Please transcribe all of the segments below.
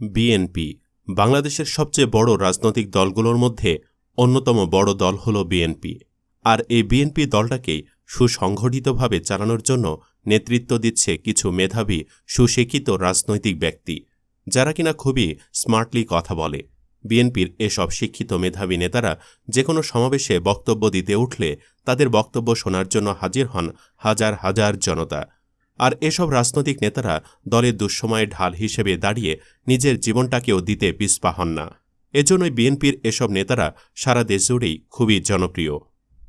BNP বাংলাদেশের সবচেয়ে বড় রাজনৈতিক দলগুলোর মধ্যে অন্যতম বড় দল হল বিএনপি আর এই বিএনপি দলটাকেই সুসংগঠিতভাবে চালানোর জন্য নেতৃত্ব দিচ্ছে কিছু মেধাবী, সুশিক্ষিত রাজনৈতিক ব্যক্তি, যারা কিনা খুবই স্মার্টলি কথা বলে। বিএনপির এসব শিক্ষিত মেধাবী নেতারা যে কোনো সমাবেশে বক্তব্য দিতে উঠলে তাদের বক্তব্য শোনার জন্য হাজির হন হাজার হাজার জনতা। আর এসব রাজনৈতিক নেতারা দলের দুঃসময়ে ঢাল হিসেবে দাঁড়িয়ে নিজের জীবনটাকেও দিতে পিছপা হন না। এজন্যই বিএনপির এসব নেতারা সারা দেশ জুড়েই খুবই জনপ্রিয়।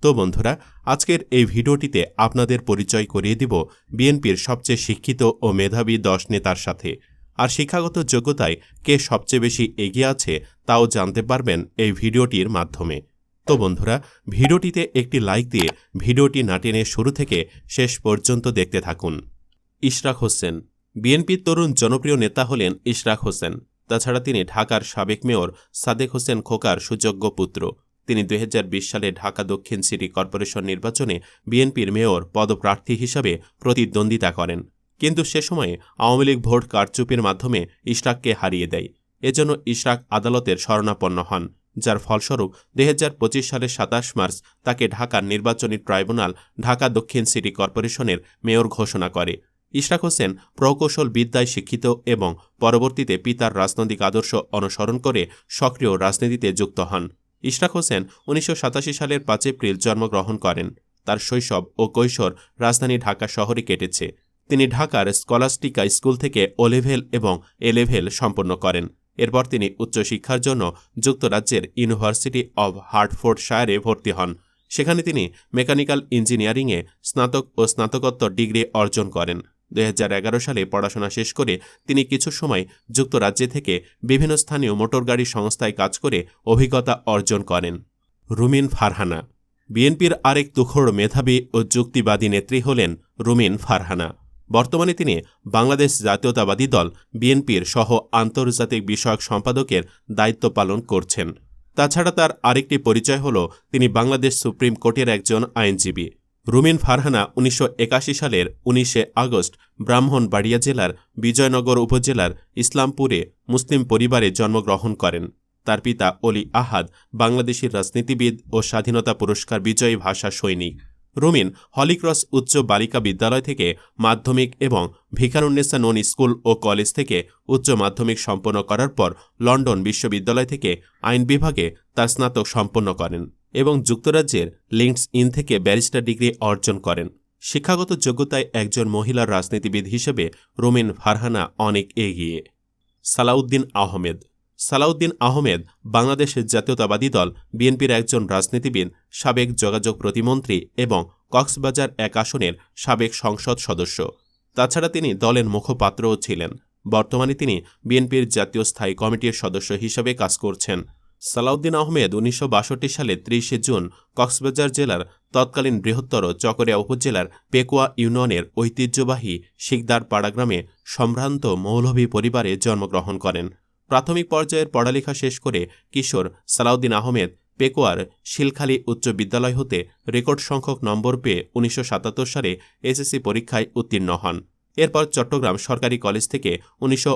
তো বন্ধুরা, আজকের এই ভিডিওটিতে আপনাদের পরিচয় করিয়ে দিব বিএনপির সবচেয়ে শিক্ষিত ও মেধাবী দশ নেতার সাথে। আর শিক্ষাগত যোগ্যতায় কে সবচেয়ে বেশি এগিয়ে আছে তাও জানতে পারবেন এই ভিডিওটির মাধ্যমে। তো বন্ধুরা, ভিডিওটিতে একটি লাইক দিয়ে ভিডিওটি না শুরু থেকে শেষ পর্যন্ত দেখতে থাকুন। ইশরাক হোসেন। বিএনপির তরুণ জনপ্রিয় নেতা হলেন ইশরাক হোসেন। তাছাড়া তিনি ঢাকার সাবেক মেয়র সাদেক হোসেন খোকার সুযোগ্য পুত্র। তিনি দুই হাজার বিশ সালে ঢাকা দক্ষিণ সিটি কর্পোরেশন নির্বাচনে বিএনপির মেয়র পদপ্রার্থী হিসাবে প্রতিদ্বন্দ্বিতা করেন। কিন্তু সে সময়ে আওয়ামী লীগ ভোট কারচুপির মাধ্যমে ইশরাককে হারিয়ে দেয়। এজন্য ইশরাক আদালতের শরণাপন্ন হন, যার ফলস্বরূপ দুই সালের সাতাশ মার্চ তাকে ঢাকার নির্বাচনী ট্রাইব্যুনাল ঢাকা দক্ষিণ সিটি কর্পোরেশনের মেয়র ঘোষণা করে। ইশরাক হোসেন প্রকৌশল বিদ্যায় শিক্ষিত এবং পরবর্তীতে পিতার রাজনৈতিক আদর্শ অনুসরণ করে সক্রিয় রাজনীতিতে যুক্ত হন। ইশরাক হোসেন উনিশশো সাতাশি সালের পাঁচ এপ্রিল জন্মগ্রহণ করেন। তার শৈশব ও কৈশোর রাজধানী ঢাকা শহরে কেটেছে। তিনি ঢাকার স্কলাস্টিকা স্কুল থেকে ও লেভেল এবং এ লেভেল সম্পন্ন করেন। এরপর তিনি উচ্চশিক্ষার জন্য যুক্তরাজ্যের ইউনিভার্সিটি অব হার্টফোর্ডশায়ারে ভর্তি হন। সেখানে তিনি মেকানিক্যাল ইঞ্জিনিয়ারিংয়ে স্নাতক ও স্নাতকোত্তর ডিগ্রি অর্জন করেন। দুই হাজার এগারো সালে পড়াশোনা শেষ করে তিনি কিছু সময় যুক্তরাজ্যে থেকে বিভিন্ন স্থানীয় মোটরগাড়ি সংস্থায় কাজ করে অভিজ্ঞতা অর্জন করেন। রুমিন ফারহানা। বিএনপির আরেক তুখোড় মেধাবী ও যুক্তিবাদী নেত্রী হলেন রুমিন ফারহানা। বর্তমানে তিনি বাংলাদেশ জাতীয়তাবাদী দল বিএনপির সহ আন্তর্জাতিক বিষয়ক সম্পাদকের দায়িত্ব পালন করছেন। তাছাড়া তার আরেকটি পরিচয় হল তিনি বাংলাদেশ সুপ্রিম কোর্টের একজন আইনজীবী। রুমিন ফারহানা উনিশশো একাশি সালের উনিশে আগস্ট ব্রাহ্মণবাড়িয়া জেলার বিজয়নগর উপজেলার ইসলামপুরে মুসলিম পরিবারে জন্মগ্রহণ করেন। তার পিতা অলি আহাদ বাংলাদেশি রাজনীতিবিদ ও স্বাধীনতা পুরস্কার বিজয়ী ভাষা সৈনিক। রুমিন হলিক্রস উচ্চ বালিকা বিদ্যালয় থেকে মাধ্যমিক এবং ভিকারুন্নেসা নন স্কুল ও কলেজ থেকে উচ্চ মাধ্যমিক সম্পন্ন করার পর লন্ডন বিশ্ববিদ্যালয় থেকে আইন বিভাগে তার স্নাতক সম্পন্ন করেন। এবং যুক্তরাজ্যের লিঙ্কস ইন থেকে ব্যারিস্টার ডিগ্রি অর্জন করেন। শিক্ষাগত যোগ্যতায় একজন মহিলার রাজনীতিবিদ হিসেবে রুমিন ফারহানা অনেক এগিয়ে। সালাউদ্দিন আহমেদ। সালাউদ্দিন আহমেদ বাংলাদেশের জাতীয়তাবাদী দল, বিএনপির একজন রাজনীতিবিদ, সাবেক যোগাযোগ প্রতিমন্ত্রী এবং কক্সবাজার এক আসনের সাবেক সংসদ সদস্য। তাছাড়া তিনি দলের মুখপাত্রও ছিলেন। বর্তমানে তিনি বিএনপির জাতীয় স্থায়ী কমিটির সদস্য হিসেবে কাজ করছেন। সালাউদ্দিন আহমেদ উনিশশো বাষট্টি সালে ত্রিশে জুন কক্সবাজার জেলার তৎকালীন বৃহত্তর চকরিয়া উপজেলার পেকুয়া ইউনিয়নের ঐতিহ্যবাহী শিকদার পাড়াগ্রামে সম্ভ্রান্ত মৌলভী পরিবারে জন্মগ্রহণ করেন। প্রাথমিক পর্যায়ের পড়ালেখা শেষ করে কিশোর সালাউদ্দিন আহমেদ পেকোয়ার শিলখালী উচ্চ বিদ্যালয় হতে রেকর্ড সংখ্যক নম্বর পেয়ে উনিশশো সাতাত্তর সালে এসএসসি পরীক্ষায় উত্তীর্ণ হন। এরপর চট্টগ্রাম সরকারি কলেজ থেকে উনিশশো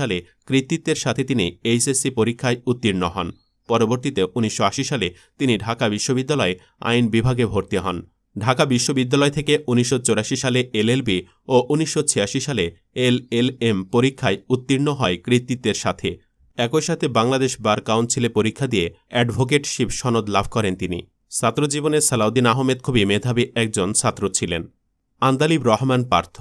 সালে কৃতিত্বের সাথে তিনি এইচএসসি পরীক্ষায় উত্তীর্ণ হন। পরবর্তীতে উনিশশো আশি সালে তিনি ঢাকা বিশ্ববিদ্যালয়ে আইন বিভাগে ভর্তি হন। ঢাকা বিশ্ববিদ্যালয় থেকে উনিশশো চুরাশি সালে এলএলবি ও উনিশশো ছিয়াশি সালে এল এল এম পরীক্ষায় উত্তীর্ণ হয় কৃতিত্বের সাথে। একই সাথে বাংলাদেশ বার কাউন্সিলে পরীক্ষা দিয়ে অ্যাডভোকেটশিপ সনদ লাভ করেন তিনি। ছাত্রজীবনে সালাউদ্দিন আহমেদ খুবই মেধাবী একজন ছাত্র ছিলেন। আন্দালিব রহমান পার্থ।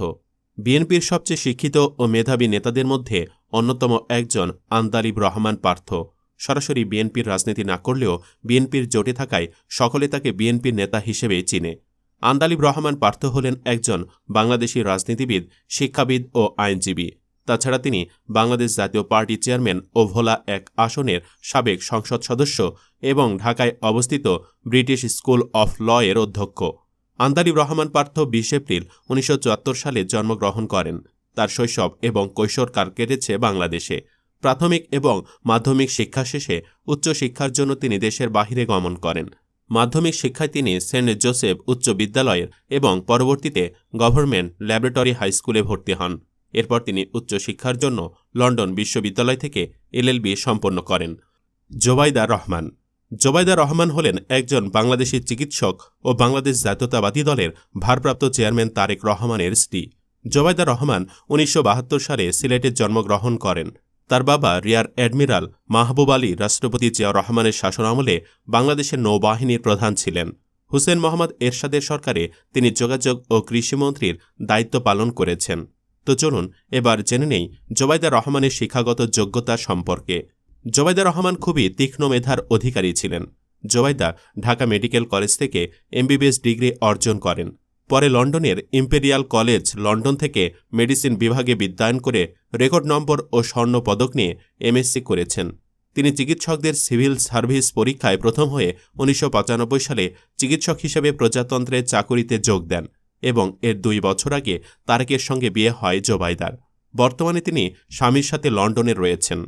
বিএনপির সবচেয়ে শিক্ষিত ও মেধাবী নেতাদের মধ্যে অন্যতম একজন আন্দালিব রহমান পার্থ। সরাসরি বিএনপির রাজনীতি না করলেও বিএনপির জোটে থাকায় সকলে তাকে বিএনপির নেতা হিসেবে চিনে। আন্দালিব রহমান পার্থ হলেন একজন বাংলাদেশি রাজনীতিবিদ, শিক্ষাবিদ ও আইনজীবী। তাছাড়া তিনি বাংলাদেশ জাতীয় পার্টি চেয়ারম্যান ও ভোলা এক আসনের সাবেক সংসদ সদস্য এবং ঢাকায় অবস্থিত ব্রিটিশ স্কুল অফ ল এর অধ্যক্ষ। আন্দালিব রহমান পার্থ বিশ এপ্রিল উনিশশো চুয়াত্তর সালে জন্মগ্রহণ করেন। তার শৈশব এবং কৈশোরকাল কেটেছে বাংলাদেশে। প্রাথমিক এবং মাধ্যমিক শিক্ষা শেষে উচ্চশিক্ষার জন্য তিনি দেশের বাহিরে গমন করেন। মাধ্যমিক শিক্ষায় তিনি সেন্ট জোসেফ উচ্চ বিদ্যালয়ের এবং পরবর্তীতে গভর্নমেন্ট ল্যাবরেটরি হাই স্কুলে ভর্তি হন। এরপর তিনি উচ্চশিক্ষার জন্য লন্ডন বিশ্ববিদ্যালয় থেকে এলএলবি সম্পন্ন করেন। জোবাইদা রহমান। জোবাইদা রহমান হলেন একজন বাংলাদেশি চিকিৎসক ও বাংলাদেশ জাতীয়তাবাদী দলের ভারপ্রাপ্ত চেয়ারম্যান তারেক রহমানের স্ত্রী। জোবাইদা রহমান উনিশশো বাহাত্তর সালে সিলেটে জন্মগ্রহণ করেন। তার বাবা রিয়ার অ্যাডমিরাল মাহবুব আলী রাষ্ট্রপতি জিয়া রহমানের শাসন আমলে বাংলাদেশের নৌবাহিনীর প্রধান ছিলেন। হুসেন মোহাম্মদ এরশাদের সরকারে তিনি যোগাযোগ ও কৃষিমন্ত্রীর দায়িত্ব পালন করেছেন। তো চলুন এবার জেনে নেই জোবাইদা রহমানের শিক্ষাগত যোগ্যতা সম্পর্কে। জোবাইদা রহমান খুবই তীক্ষ্ণ মেধার অধিকারী ছিলেন। জোবাইদা ঢাকা মেডিকেল কলেজ থেকে এমবিবিএস ডিগ্রি অর্জন করেন। পরে লন্ডনের ইম্পেরিয়াল কলেজ লন্ডন থেকে মেডিসিন বিভাগে বিদ্যায়ন করে রেকর্ড নম্বর ও স্বর্ণ পদক নিয়ে এমএসসি করেছেন। তিনি চিকিৎসকদের সিভিল সার্ভিস পরীক্ষায় প্রথম হয়ে উনিশশো পঁচানব্বই সালে চিকিৎসক হিসেবে প্রজাতন্ত্রের চাকুরিতে যোগ দেন এবং এর দুই বছর আগে তারেকের সঙ্গে বিয়ে হয় জোবাইদার বর্তমানে তিনি স্বামীর সাথে লন্ডনে রয়েছেন।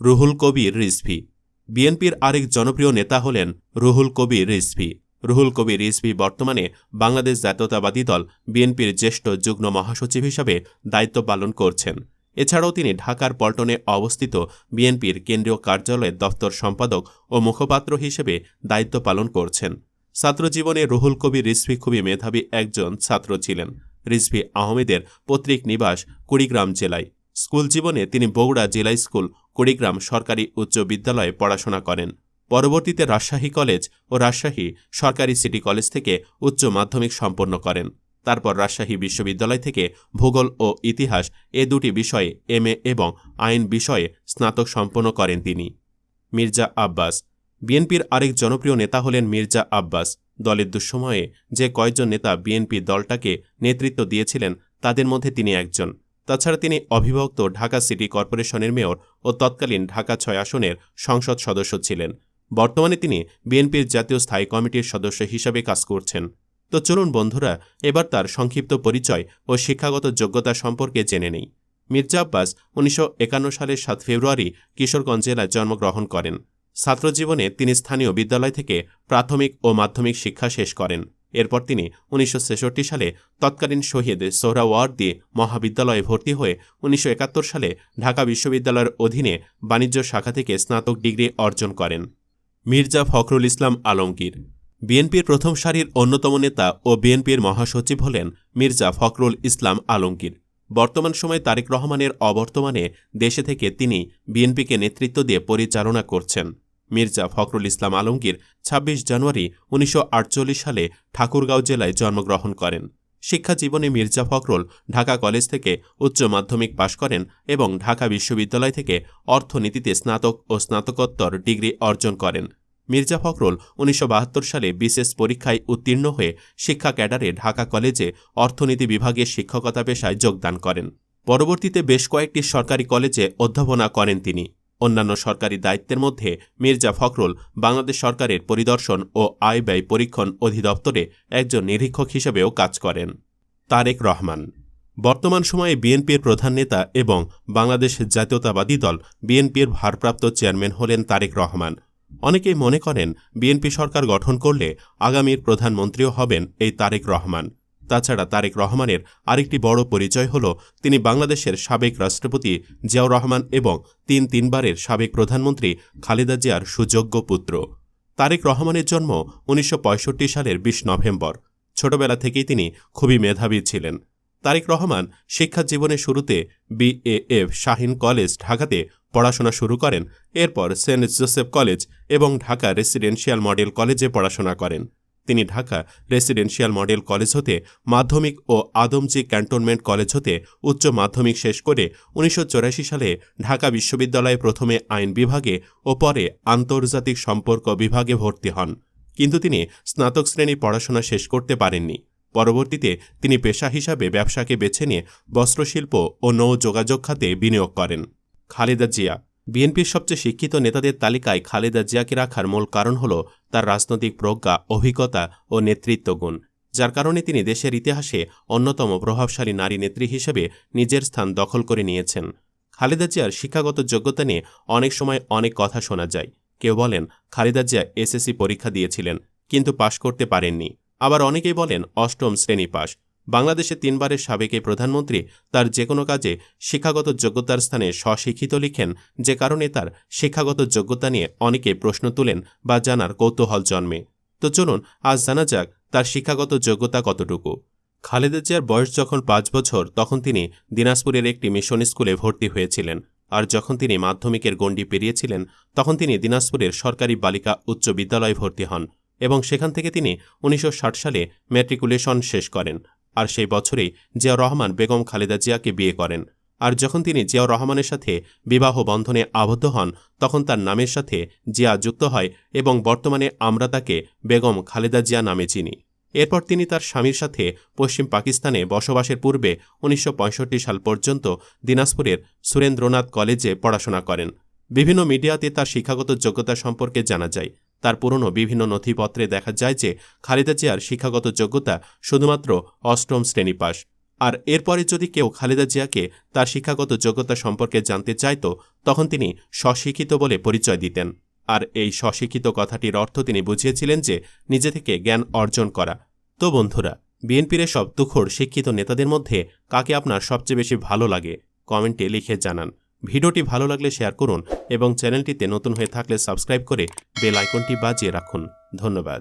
রুহুল কবির রিজভি। বিএনপির আরেক জনপ্রিয় নেতা হলেন রুহুল কবির রিজভি। রুহুল কবির রিজভি বর্তমানে বাংলাদেশ জাতীয়তাবাদী দল বিএনপির জ্যেষ্ঠ যুগ্ম মহাসচিব হিসাবে দায়িত্ব পালন করছেন। এছাড়াও তিনি ঢাকার পল্টনে অবস্থিত বিএনপির কেন্দ্রীয় কার্যালয়ের দপ্তর সম্পাদক ও মুখপাত্র হিসেবে দায়িত্ব পালন করছেন। ছাত্রজীবনে রুহুল কবির রিজভি খুবই মেধাবী একজন ছাত্র ছিলেন। রিজভি আহমেদের পৈতৃক নিবাস কুড়িগ্রাম জেলায়। স্কুল জীবনে তিনি বগুড়া জেলা স্কুল, কুড়িগ্রাম সরকারি উচ্চ বিদ্যালয়ে পড়াশোনা করেন। পরবর্তীতে রাজশাহী কলেজ ও রাজশাহী সরকারি সিটি কলেজ থেকে উচ্চ মাধ্যমিক সম্পন্ন করেন। তারপর রাজশাহী বিশ্ববিদ্যালয় থেকে ভূগোল ও ইতিহাস এ দুটি বিষয়ে এমএ এবং আইন বিষয়ে স্নাতক সম্পন্ন করেন তিনি। মির্জা আব্বাস। বিএনপির আরেক জনপ্রিয় নেতা হলেন মির্জা আব্বাস। দলের দুঃসময়ে যে কয়েকজন নেতা বিএনপি দলটাকে নেতৃত্ব দিয়েছিলেন, তাদের মধ্যে তিনি একজন। তাছাড়া তিনি অবিভক্ত ঢাকা সিটি কর্পোরেশনের মেয়র ও তৎকালীন ঢাকা ছয় আসনের সংসদ সদস্য ছিলেন। বর্তমানে তিনি বিএনপির জাতীয় স্থায়ী কমিটির সদস্য হিসাবে কাজ করছেন। তো চলুন বন্ধুরা, এবার তার সংক্ষিপ্ত পরিচয় ও শিক্ষাগত যোগ্যতা সম্পর্কে জেনে নেই। মির্জা আব্বাস উনিশশো একান্ন সালের সাত ফেব্রুয়ারি কিশোরগঞ্জ জেলায় জন্মগ্রহণ করেন। ছাত্রজীবনে তিনি স্থানীয় বিদ্যালয় থেকে প্রাথমিক ও মাধ্যমিক শিক্ষা শেষ করেন। এরপর তিনি উনিশশো ছেষট্টি সালে তৎকালীন শহীদ সোহরাওয়ার্দী মহাবিদ্যালয়ে ভর্তি হয়ে উনিশশো একাত্তর সালে ঢাকা বিশ্ববিদ্যালয়ের অধীনে বাণিজ্য শাখা থেকে স্নাতক ডিগ্রি অর্জন করেন। মির্জা ফখরুল ইসলাম আলমগীর। বিএনপির প্রথম সারির অন্যতম নেতা ও বিএনপির মহাসচিব হলেন মির্জা ফখরুল ইসলাম আলমগীর। বর্তমান সময়ে তারেক রহমানের অবর্তমানে দেশে থেকে তিনি বিএনপিকে নেতৃত্ব দিয়ে পরিচালনা করছেন। মির্জা ফখরুল ইসলাম আলমগীর ২৬ জানুয়ারি উনিশশো আটচল্লিশ সালে ঠাকুরগাঁও জেলায় জন্মগ্রহণ করেন। শিক্ষা জীবনে মির্জা ফখরুল ঢাকা কলেজ থেকে উচ্চ মাধ্যমিক পাশ করেন এবং ঢাকা বিশ্ববিদ্যালয় থেকে অর্থনীতিতে স্নাতক ও স্নাতকোত্তর ডিগ্রি অর্জন করেন। মির্জা ফখরুল উনিশশো বাহাত্তর সালে বিশেষ পরীক্ষায় উত্তীর্ণ হয়ে শিক্ষা ক্যাডারে ঢাকা কলেজে অর্থনীতি বিভাগে শিক্ষকতা পেশায় যোগদান করেন। পরবর্তীতে বেশ কয়েকটি সরকারি কলেজে অধ্যাপনা করেন তিনি। অন্যান্য সরকারি দায়িত্বের মধ্যে মির্জা ফখরুল বাংলাদেশ সরকারের পরিদর্শন ও আয় ব্যয় পরীক্ষণ অধিদপ্তরে একজন নিরীক্ষক হিসেবেও কাজ করেন। তারেক রহমান। বর্তমান সময়ে বিএনপির প্রধান নেতা এবং বাংলাদেশ জাতীয়তাবাদী দল বিএনপির ভারপ্রাপ্ত চেয়ারম্যান হলেন তারেক রহমান। অনেকেই মনে করেন, বিএনপি সরকার গঠন করলে আগামীর প্রধানমন্ত্রীও হবেন এই তারেক রহমান। তাছাড়া তারেক রহমানের আরেকটি বড় পরিচয় হল, তিনি বাংলাদেশের সাবেক রাষ্ট্রপতি জিয়াউর রহমান এবং তিন তিনবারের সাবেক প্রধানমন্ত্রী খালেদা জিয়ার সুযোগ্য পুত্র। তারেক রহমানের জন্ম উনিশশো পঁয়ষট্টি সালের বিশ নভেম্বর। ছোটবেলা থেকেই তিনি খুবই মেধাবী ছিলেন। তারেক রহমান শিক্ষা জীবনের শুরুতে বিএএফ শাহিন কলেজ ঢাকাতে পড়াশোনা শুরু করেন, এরপর সেন্ট জোসেফ কলেজ এবং ঢাকা রেসিডেন্সিয়াল মডেল কলেজে পড়াশোনা করেন। তিনি ঢাকা রেসিডেন্সিয়াল মডেল কলেজ হতে মাধ্যমিক ও আদমজি ক্যান্টনমেন্ট কলেজ হতে উচ্চ মাধ্যমিক শেষ করে উনিশশো চুরাশি সালে ঢাকা বিশ্ববিদ্যালয়ে প্রথমে আইন বিভাগে ও পরে আন্তর্জাতিক সম্পর্ক বিভাগে ভর্তি হন। কিন্তু তিনি স্নাতক শ্রেণি পড়াশোনা শেষ করতে পারেননি। পরবর্তীতে তিনি পেশা হিসাবে ব্যবসাকে বেছে নিয়ে বস্ত্রশিল্প ও নৌ যোগাযোগ খাতে বিনিয়োগ করেন। খালেদা জিয়া বিএনপির সবচেয়ে শিক্ষিত নেতাদের তালিকায় খালেদা জিয়াকে রাখার মূল কারণ হল তার রাজনৈতিক প্রজ্ঞা, অভিজ্ঞতা ও নেতৃত্ব গুণ যার কারণে তিনি দেশের ইতিহাসে অন্যতম প্রভাবশালী নারী নেত্রী হিসেবে নিজের স্থান দখল করে নিয়েছেন। খালেদা জিয়ার শিক্ষাগত যোগ্যতা নিয়ে অনেক সময় অনেক কথা শোনা যায়। কেউ বলেন, খালেদা জিয়া এসএসসি পরীক্ষা দিয়েছিলেন, কিন্তু পাশ করতে পারেননি। আবার অনেকেই বলেন, অষ্টম শ্রেণি পাশ। বাংলাদেশে তিনবারের সাবেক প্রধানমন্ত্রী তার যে কোনো কাজে শিক্ষাগত যোগ্যতার স্থানে স্বশিক্ষিত লিখেন, যে কারণে তার শিক্ষাগত যোগ্যতা নিয়ে অনেকে প্রশ্ন তুলেন বা জানার কৌতূহল জন্মে। তো চলুন, আজ জানা যাক তার শিক্ষাগত যোগ্যতা কতটুকু। খালেদা জিয়ার বয়স যখন পাঁচ বছর, তখন তিনি দিনাজপুরের একটি মিশন স্কুলে ভর্তি হয়েছিলেন। আর যখন তিনি মাধ্যমিকের গণ্ডি পেরিয়েছিলেন, তখন তিনি দিনাজপুরের সরকারি বালিকা উচ্চ বিদ্যালয়ে ভর্তি হন এবং সেখান থেকে তিনি উনিশশো ষাট সালে ম্যাট্রিকুলেশন শেষ করেন। আর সেই বছরেই জিয়াউর রহমান বেগম খালেদা জিয়াকে বিয়ে করেন। আর যখন তিনি জিয়াউর রহমানের সাথে বিবাহ বন্ধনে আবদ্ধ হন, তখন তার নামের সাথে জিয়া যুক্ত হয় এবং বর্তমানে আমরা তাকে বেগম খালেদা জিয়া নামে চিনি। এরপর তিনি তার স্বামীর সাথে পশ্চিম পাকিস্তানে বসবাসের পূর্বে উনিশশো পঁয়ষট্টি সাল পর্যন্ত দিনাজপুরের সুরেন্দ্রনাথ কলেজে পড়াশোনা করেন। বিভিন্ন মিডিয়াতে তার শিক্ষাগত যোগ্যতা সম্পর্কে জানা যায়। তার পুরনো বিভিন্ন নথিপত্রে দেখা যায় যে খালেদা জিয়ার শিক্ষাগত যোগ্যতা শুধুমাত্র অষ্টম শ্রেণি পাস। আর এরপরে যদি কেউ খালেদা জিয়াকে তার শিক্ষাগত যোগ্যতা সম্পর্কে জানতে চাইত তখন তিনি স্বশিক্ষিত বলে পরিচয় দিতেন। আর এই স্বশিক্ষিত কথাটির অর্থ তিনি বুঝিয়েছিলেন যে নিজে থেকে জ্ঞান অর্জন করা। তো বন্ধুরা, বিএনপির সব তুখোর শিক্ষিত নেতাদের মধ্যে কাকে আপনার সবচেয়ে বেশি ভালো লাগে? কমেন্টে লিখে জানান। ভিডিওটি ভালো লাগলে শেয়ার করুন এবং চ্যানেলটিতে নতুন হয়ে থাকলে সাবস্ক্রাইব করে বেল আইকনটি বাজিয়ে রাখুন। ধন্যবাদ।